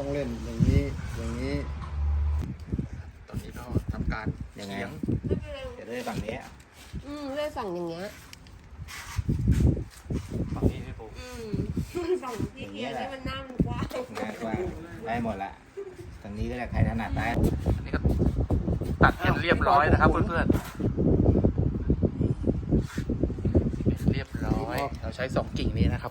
ต้องเล่นอย่างนี้อย่างนี้ ตอนนี้ก็ทำการยังไงเขียงเดี๋ยวด้วยฝั่งนี้อืมเลยสั่งอย่างเงี้ย ฝั่งนี้พี่ปูอืมสั่งพี่เฮียนี่มันหน้ามันกว้างง่ายกว่าได้หมดละทางนี้ก็ได้ใครถนัดได้อันนี้ก็ตัดกันเรียบร้อยนะครับเพื่อนๆเรียบร้อย เราใช้สองกิ่งนี้นะครับ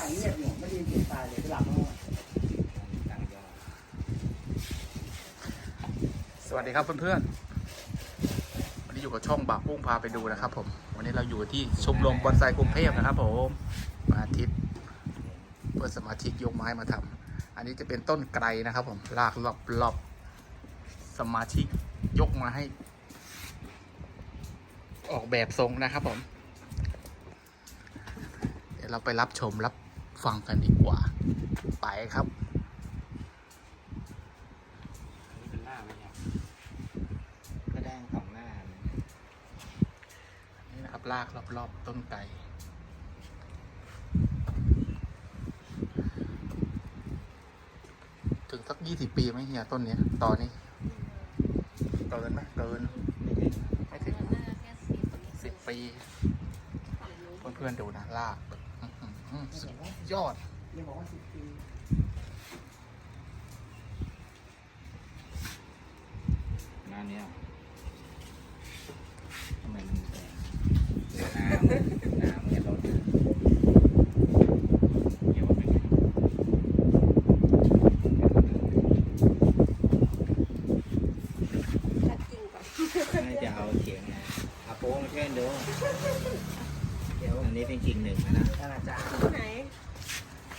ายเงียบเนี่ไม่ได้ยินเสียงตายเลยไปหลับแล้วตั้งยอดสวัสดีครับเพื่อนๆ วันนี้อยู่กับช่องบากปุ้งพาไปดูนะครับผม วันนี้เราอยู่ที่ชมรมบอนไซกรุงเทพนะครับผมมาอาทิตย์เพื่อสมาชิกยกไม้มาทำอันนี้จะเป็นต้นไกรนะครับผมลากรอบรอบสมาชิกยกมาให้ ออกแบบทรงนะครับผม เดี๋ยวเราไปรับชมรับ ฟังกันดีกว่า ไปครับก็ได้สองหน้านี่นะครับลากรอบๆต้นไกรถึงสักยี่สิบปีไหมเฮียต้นเนี้ยตอนนี้เกินไหมเกินไม่ถึงน่าจะแค่สิบสิบปีฝั่งนู้นเพื่อนๆดูนะลากแบบอื้อหือ สุดยอดเรียกบอกว่าสิบปีหน้าเนี้ยทำไมมันแตกน้ำน้ำเนี่ยลดเดี๋ยวว่าเป็นไงตัดกิ่งก่อนน่าจะเอาเขียงนะเอาโป้มาช่วยดู เดี๋ยวอันนี้เป็นกิ่งหนึ่งนะนะท่านอาจารย์ที่ไหน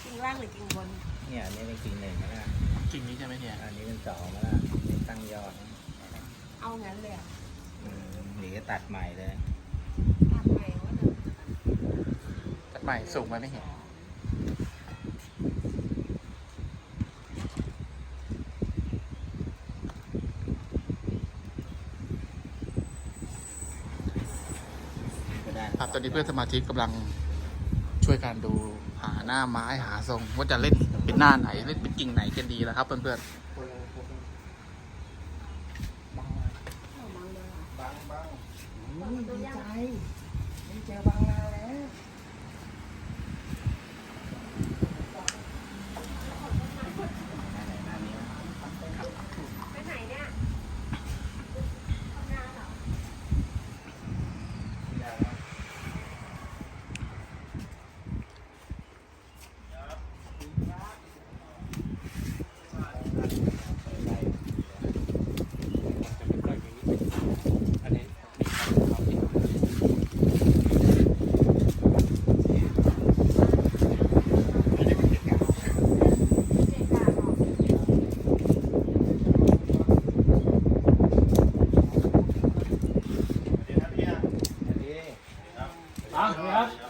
กิ่งล่างหรือกิ่งบนเนี่ยอันนี้เป็นกิ่งหนึ่งนะนะกิ่งนี้ใช่ไหมเฮียอันนี้เป็นสองนะนะนี่ตั้งยอดนะเอางั้นเลยอะอืมหรือจะตัดใหม่เลยตัดใหม่ว่าเดิมตัดใหม่สูงไหมไม่เห็น ก็ได้ ครับ ตอนนี้เพื่อนสมาชิกกำลังช่วยกันดูหาหน้าไม้หาทรงว่าจะเล่นเป็นหน้าไหนเล่นเป็นกิ่งไหนกันดีแล้วครับเพื่อนคนละคนละบังเอาบางเลยอะบังบังบังดีใจไม่เจอบางนานแล้ว หน้าไหนหน้านี้ ไปไหนเนี่ยทำงานเหรอ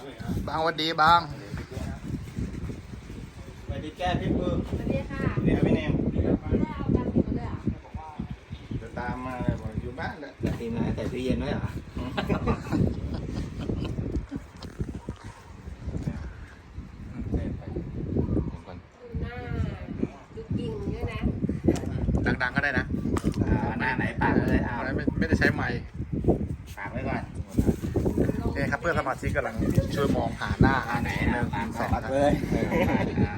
ๆบางห วัดดีบาง สวัสดีแก้พี่ปื้มสวัสดีค่ะเดี๋ยวพี่เนมไม่ได้เอาจานติดมาด้วยอะจะตามมาเลยบอกอยู่บ้านแหละทีมงานใส่ตู้เย็นไว้เหรอหน้าดูกิ่งด้วยนะดังๆก็ได้นะ เอาหน้าไหนปากเลยเอา ไม่ไม่ได้ใช้ไม้ปากไว้ก่อน นี่ครับเพื่อนสมาชิกกำลังช่วยมองหาหน้าหน้าไหนหนึ่งปากสองปากเลยเออปากอะ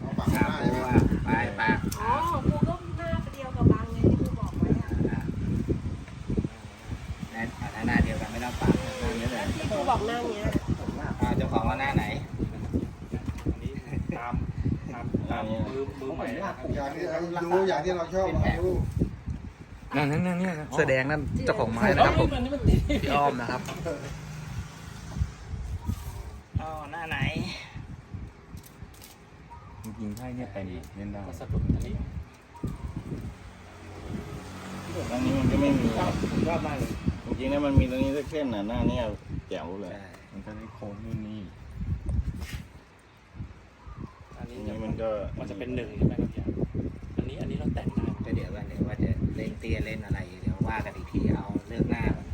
เอาบังปากได้ปูไหมอะไปอ๋อครูก็หน้าเดียวกับบางไงที่ครูบอกไว้อะอะหน้าอะหน้าเดียวกันไม่ต้องปากหน้านี้เลยที่ครูบอกหน้าเนี้ยอ่าเจ้าของว่าหน้าไหน ตามตามตามมือมือใหม่นะครับอย่างที่เรารู้อย่างที่เราชอบเรารู้นั่นนั่นนั่นเนี่ยแสดงนั่นเจ้าของไม้นะครับผมพี่อ้อมนะครับ เอาหน้าไหนจริงๆไพ่เนี่ยเต็มเล่นได้ก็สะดุดอันนี้ตรงนี้มันก็ไม่มีผมชอบมากเลยจริงๆแล้วมันมีตรงนี้สักเส้นน่ะหน้าเนี่ยแจ๋วเลยใช่มันก็ได้โค้งนู่นนี่อันตนี้รงจะนี้มันก็มันจะเป็นหนึ่งใช่ไหมครับพี่อันนี้อันนี้เราแต่งได้ก็เดี๋ยวว่าเดี๋ยวว่าจะเล่นเตี้ยเล่นอะไรเดี๋ยวว่ากันอีกทีเอาเลือกหน้าก่อน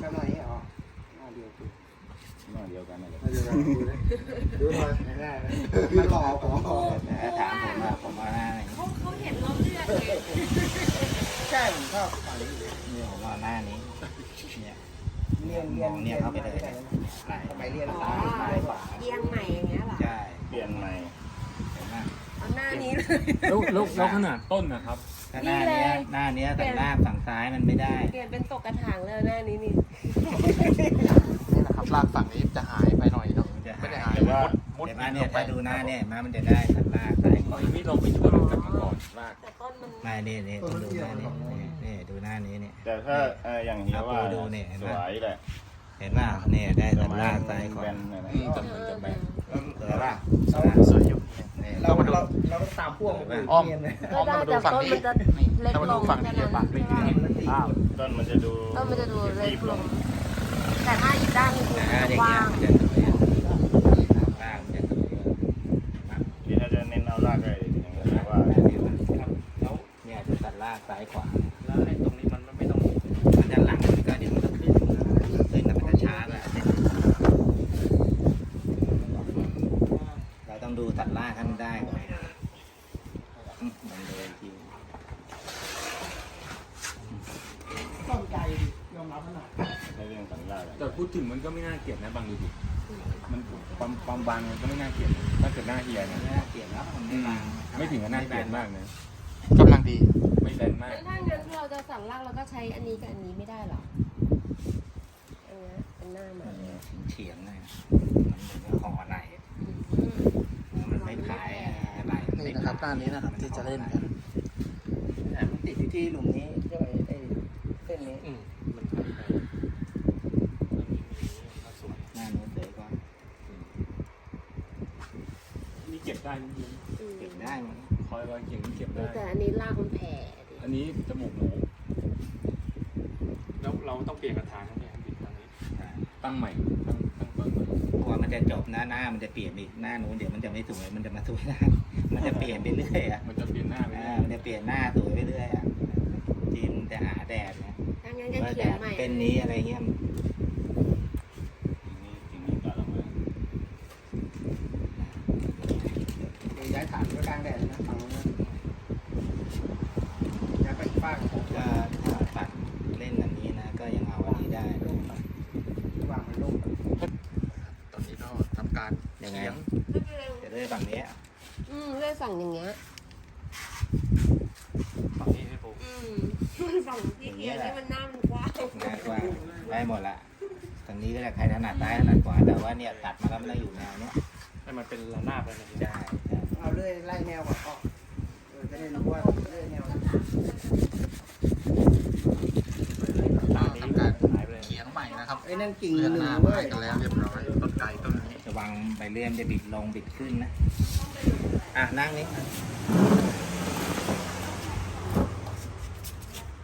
ชอบหน่อยนี่เหรอหน้าเดียวกู หน้าเดียวกันนั่นแหละหน้าเดียวกันดูเลยดูหน่อยไม่ได้นะมันหล่อผมหล่อแต่ถ้าถามผมว่าผมว่าหน้าไหนเขาเขาเห็นเราเลือกไงใช่ผมชอบฝั่งนี้เนี่ยผมว่าหน้านี้เนี่ยเรียนเรียนมองเนี่ยเข้าไปเลยไหนไหลไปเรียนอ๋อซ้ายขวาเอียงใหม่อย่างเงี้ยเหรอใช่เปลี่ยนใหม่เห็นไหมเอาหน้านี้เลยแล้วแล้วแล้วขนาดต้นนะครับถ้าหน้าเนี้ยหน้าเนี้ยแต่ลากฝั่งซ้ายมันไม่ได้ เปลี่ยนเป็นตกกระถางเลยหน้านี้นี่ นี่นะครับลากฝั่งนี้จะหายไปหน่อยเนาะมันจะหายไม่ได้หายแต่ว่ามุดแต่มุมาดเนี่ยลงไปถ้าดูหน้าเนี่ยมามันจะได้ตัดลากซ้ายขวาเอาอย่างนี้เราไปช่วยมันกลับมาก่อนลากแต่ต้นมันไม่เนี่ยเนี่ยต้องดูหน้าเนี่ยเนี่ยดูหน้านี้เนี่ยแต่ถ้าเอ่ออย่างเฮียว่าเอาดูเนี่ยเห็นสไหมวยแหละเห็นป่ะเนี่ยได้ปตัระดมาลากณซ้ายขวาแบนน่ะนะอืมแต่มันจะแบ่งสวยป่ะสวยอยู่เนี่ยเราเราเราต้องตามพวกคนอื่นอ้อมเรียนเลยอ้อมได้มาดูแต่ฝั่งต้นนี้มันจะเล็กถ้ามาลดูงฝั่งแค่นี้นั้นปากไม่ดีอ้าวต้นมันจะดูต้นมันจะดูเล็รีกบลลงง แต่ถ้าอีกด้านหนึงคือแต่ถ้ามันอย่างกเงี้ว้ายงมันจะสวยลากมันจะสวยที่ถ้าจะเน้นเอารากเลยอย่างเงี้ยว่าแล้วเนี่ยจะตัดลากซ้ายขวา แล้วไอ้ตรงนี้มันไม่ต้องมันจะหลังมันก็เดี๋ยวมันก็ขึ้นขึ้นแต่มันจะช้าแบบเราต้องดูตัดลากให้มันได้ก่อนอืมมันเลยทีต้นใจยอมรับขนาด ในเรื่องสัญญา แต่พูดถึงมันก็ไม่น่าเกลียดนะบางดูดิมันความความบางมันก็ไม่น่าเกลียดนะถ้าเกิดหน้าเฮียนะน่าเกลียดแล้วมันไม่บางไม่ถึงกับน่าเกลียดมากนะกำลังดี ไม่แบนมากแล้วถ้างั้นเราจะสั่นลากเราก็ใช้อันนี้กับอันนี้ไม่ได้เหรออันเนี้ยเป็นหน้าใหม่เฉียงๆเลยมันเหมือนกับห่อไหลอืมมันไม่ขายอะไรนี่นะครับหน้านี้นะครับที่จะเล่นกันอะมันติดอยู่ที่หลุมนี้ใช่ไหมไอ้เส้นนี้ อืมมันหายไปสวย หน้านู้นสวยกว่า นี่เก็บได้จริงอืมเก็บได้มั้งๆคอยรอยเขียงนี่เก็บได้ แต่อันนี้ลากมันแผ่ดิอันนี้จมูกหมูแล้วเราต้องเปลี่ยนกระถางเนี่ยปิดทางนี้ตั้งใหม่ตั้งตั้งต้นใหม่กลัวมันจะจบหน้าหน้ามันจะเปลี่ยนอีกหน้านู้นเดี๋ยวมันจะไม่สวยมันจะมาสวยหน้ามันจะเปลี่ยนไปเรื่อยอะมันจะเปลี่ยนหน้าไปอ่าเรื่อยมันจะเปลี่ยนหน้าสวยไปเรื่อยอะจีนจะหาแดดนะถ้างั้นก็ว่าเขีแดยนดใหม่เป็นนี้อะไรเงี้ย ทีนี้ตัดออกมา เดี๋ยวย้ายฐานไว้กลางแดดเลยนะฝั่งนู้นนะย้ายไปอีกฝั่งของ ก็ถ้าตัดเล่นอันนี้นะ ก็ยังเอาอันนี้ได้ ลูกไปวางมันลูกไป ตอนนี้ก็ทำการ ยังไง เขียง จะได้ฝั่งนี้ อืมเลื่อยฝั่งอย่างเงี้ย ฝั่งนี้ให้ผมอืมฝั่งที่เขียนให้มันหน้ามันกว้างง่ายกว่าได้หมดละทางนี้ก็ได้ใครถนัดได้ถนัดกว่าแต่ว่าเนี่ยตัดมาแล้วมันต้องอยู่แนวเนี้ยให้มันเป็นระนาบเลยนะใช่ใช่เอาเลื่อยไล่แนวก่อนก็เออจะได้รู้ว่าเลื่อยแนวทำการเขียงใหม่นะครับไอ้นั่นกิ่งหเลื่อนนึ่หงน้าเว้ไม้ยกันแล้วเรียบร้อยต้นไก่ต้นนี้ระวังใบเลื่อนจะบิดลงบิดขึ้นนะ อะนั่งนี่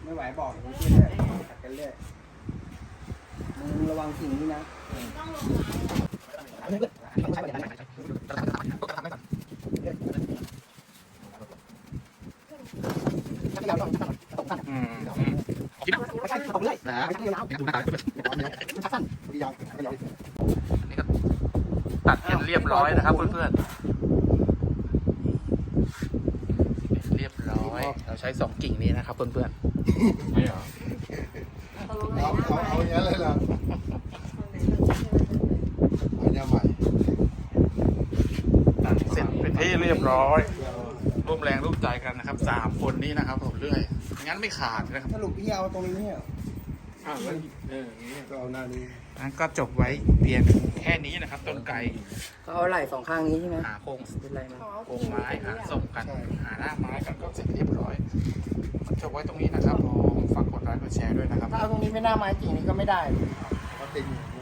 ไม่ไหวบอกมเรื่อยๆตัดกันเรื่อยมึงระวังกิ่งนี้นะอืมคิดนะดูนะครับอันนี้ก็ตัดกันเรียบร้อยนะครับเพื่อนๆเรียบร้อย เราใช้สองกิ่งนี้นะครับเพื่อนไม่เหรอตกลงไหนหน้าเอาอย่างนั้นเลยเหรอเอาเนี่ยใหม่ๆตัดเสร็จเป็นที่เรียบร้อยร่วมแรงร่วมใจกันนะครับสามคนนี้นะครับผมเรื่อยงั้นไม่ขาดนะครับ สรุปพี่เอาตรงนี้เนี่ย อ้าวแล้วเอออย่างนี้ก็เอาหน้านี้งั้นก็จบไว้เพียงแค่นี้นะครับ ต้นไก่ก็เอาไหล่สองข้างนี้ใช่ไหมหาโครงเป็นไรนะโครงไม้หาส่งกันหาหน้าไม้กันก็เสร็จเรียบร้อยจบไว้ตรงนี้นะครับผมฝากกดไลค์กดแชร์ด้วยนะครับ ถ้าเอาตรงนี้ไม่หน้าไม้กิ่งนี้ก็ไม่ได้โอ